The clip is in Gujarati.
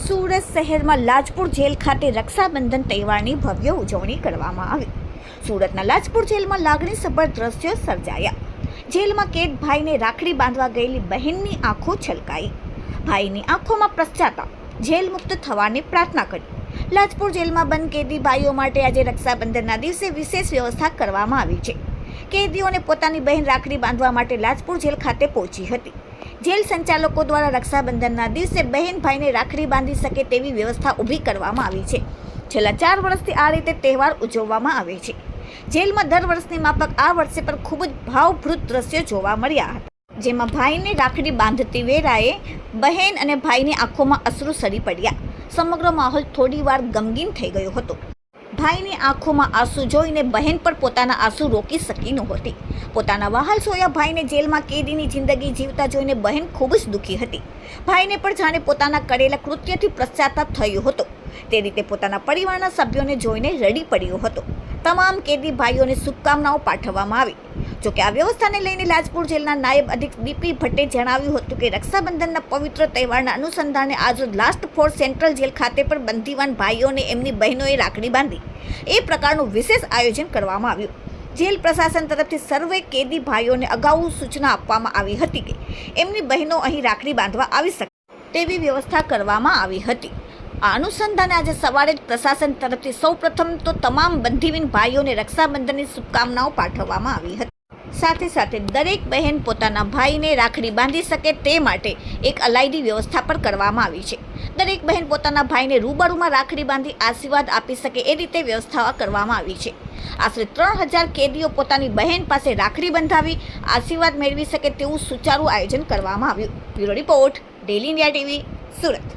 સુરત શહેરમાં લાજપુર જેલ ખાતે રક્ષાબંધન તહેવારની ભવ્ય ઉજવણી કરવામાં આવી. સુરતના લાજપુર જેલમાં લાગણીસભર દ્રશ્યો સર્જાયા. જેલમાં કેદ ભાઈને રાખડી બાંધવા ગયેલી બહેનની આંખો છલકાઈ. ભાઈની આંખોમાં પશ્ચાતાપ જેલ મુક્ત થવાની પ્રાર્થના કરી. લાજપુર જેલમાં બંધ કેદી ભાઈઓ માટે આજે રક્ષાબંધનના દિવસે વિશેષ વ્યવસ્થા કરવામાં આવી છે. કેદીઓને પોતાની બહેન રાખડી બાંધવા માટે લાજપુર જેલ ખાતે પહોંચી હતી. જેલ સંચાલકો દ્વારા રક્ષાબંધનના દિવસે બહેન ભાઈને રાખડી બાંધી શકે તેવી વ્યવસ્થા ઊભી કરવામાં આવી છે. છેલ્લા ચાર વર્ષથી આ રીતે તહેવાર ઉજવવામાં આવે છે. જેલમાં દર વર્ષની માફક આ વર્ષે પણ ખૂબ જ ભાવભૃત દ્રશ્યો જોવા મળ્યા હતા. જેમાં ભાઈને રાખડી બાંધતી વેરાએ બહેન અને ભાઈની આંખોમાં અશ્રુ સરી પડ્યા. સમગ્ર માહોલ થોડીવાર ગમગીન થઈ ગયો હતો. ભાઈની આંખોમાં આંસુ જોઈને બહેન પણ પોતાના આંસુ રોકી શકી નહોતી. પોતાના વહાલ સોયા ભાઈને જેલમાં કેદીની જિંદગી જીવતા જોઈને બહેન ખૂબ જ દુઃખી હતી. ભાઈને પણ જાણે પોતાના કરેલા કૃત્યથી પશ્ચાતાપ થયો હતો. તે રીતે પોતાના પરિવારના સભ્યોને જોઈને રડી પડ્યો હતો. તમામ કેદી ભાઈઓને શુભકામનાઓ પાઠવવામાં આવી. જોકે આ વ્યવસ્થાને લઈને લાજપુર જેલના નાયબ અધિક બીપી ભટ્ટે જણાવ્યું હતું કે રક્ષાબંધનના પવિત્ર તહેવારના અનુસંધાને આજરોજ લાસ્ટ ફોર સેન્ટ્રલ જેલ ખાતે પણ બંદીવાન ભાઈઓને એમની બહેનોએ રાખડી બાંધી. એ પ્રકારનું વિશેષ આયોજન કરવામાં આવ્યું. જેલ પ્રશાસન તરફથી સર્વે કેદી ભાઈઓને અગાઉ સૂચના આપવામાં આવી હતી કે એમની બહેનો અહીં રાખડી બાંધવા આવી શકે તેવી વ્યવસ્થા કરવામાં આવી હતી. આ અનુસંધાને આજે સવારે જ પ્રશાસન તરફથી સૌપ્રથમ તો તમામ બંધીવીન ભાઈઓને રક્ષાબંધનની શુભકામનાઓ પાઠવવામાં આવી હતી. સાથે સાથે દરેક બહેન પોતાના ભાઈને રાખડી બાંધી શકે તે માટે એક અલાયદી વ્યવસ્થા પણ કરવામાં આવી છે. દરેક બહેન પોતાના ભાઈને રૂબરૂમાં રાખડી બાંધી આશીર્વાદ આપી શકે એ રીતે વ્યવસ્થા કરવામાં આવી છે. આશરે ત્રણ હજાર કેદીઓ પોતાની બહેન પાસે રાખડી બંધાવી આશીર્વાદ મેળવી શકે તેવું સુચારું આયોજન કરવામાં આવ્યું. Bureau report, daily India TV, Surat.